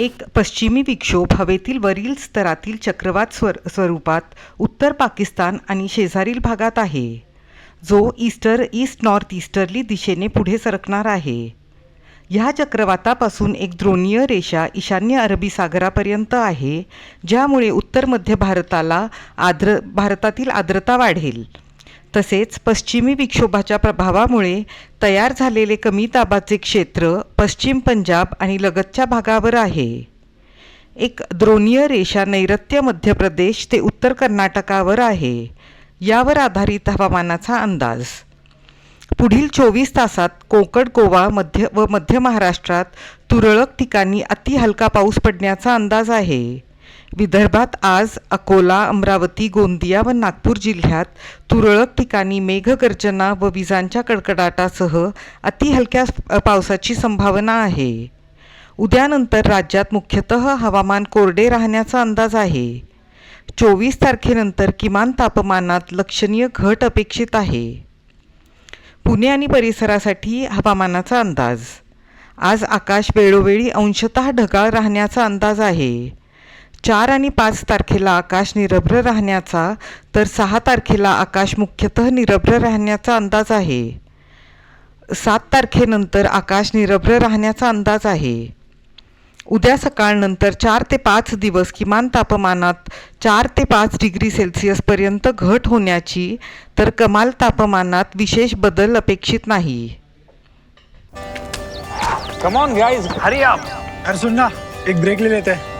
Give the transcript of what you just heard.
एक पश्चिमी विक्षोभ हवेतील वरील स्तरातील चक्रवात स्वर स्वरूपात उत्तर पाकिस्तान आणि शेजारील भागात आहे. जो ईस्टर ईस्ट नॉर्थ ईस्टरली दिशेने पुढे सरकणार आहे. ह्या चक्रवातापासून एक द्रोणीय रेषा ईशान्य अरबी सागरापर्यंत आहे ज्यामुळे उत्तर मध्य भारताला आर्द्र भारतातील आर्द्रता वाढेल. तसेच पश्चिमी विक्षोभाच्या प्रभावामुळे तयार झालेले कमी दाबाचे क्षेत्र पश्चिम पंजाब आणि लगतच्या भागावर आहे. एक द्रोणीय रेषा नैऋत्य मध्य प्रदेश ते उत्तर कर्नाटकावर आहे. यावर आधारित हवामानाचा अंदाज. पुढील चोवीस तासात कोकण गोवा मध्य व मध्य महाराष्ट्रात तुरळक ठिकाणी अति हलका पाऊस पडण्याचा अंदाज आहे. विदर्भात आज अकोला अमरावती गोंदिया व नागपूर जिल्ह्यात तुरळक ठिकाणी मेघगर्जना व विजांच्या कडकडाटासह अति हलक्या पावसाची संभावना आहे. उद्यानंतर राज्यात मुख्यतः हवामान कोरडे राहण्याचा अंदाज आहे. चोवीस तारखेनंतर किमान तापमानात लक्षणीय घट अपेक्षित आहे. पुणे आणि परिसरासाठी हवामानाचा अंदाज. आज आकाश वेळोवेळी अंशतः ढगाळ राहण्याचा अंदाज आहे. चार आणि पाच तारखेला आकाश निरभ्र राहण्याचा तर सहा तारखेला आकाश मुख्यतः निरभ्र राहण्याचा अंदाज आहे. सात तारखेनंतर आकाश निरभ्र राहण्याचा अंदाज आहे. उद्या सकाळनंतर चार ते पाच दिवस किमान तापमानात चार ते पाच डिग्री सेल्सिअसपर्यंत घट होण्याची तर कमाल तापमानात विशेष बदल अपेक्षित नाही. Come on guys hurry up अरे सुन ना एक ब्रेक ले लेते. हैं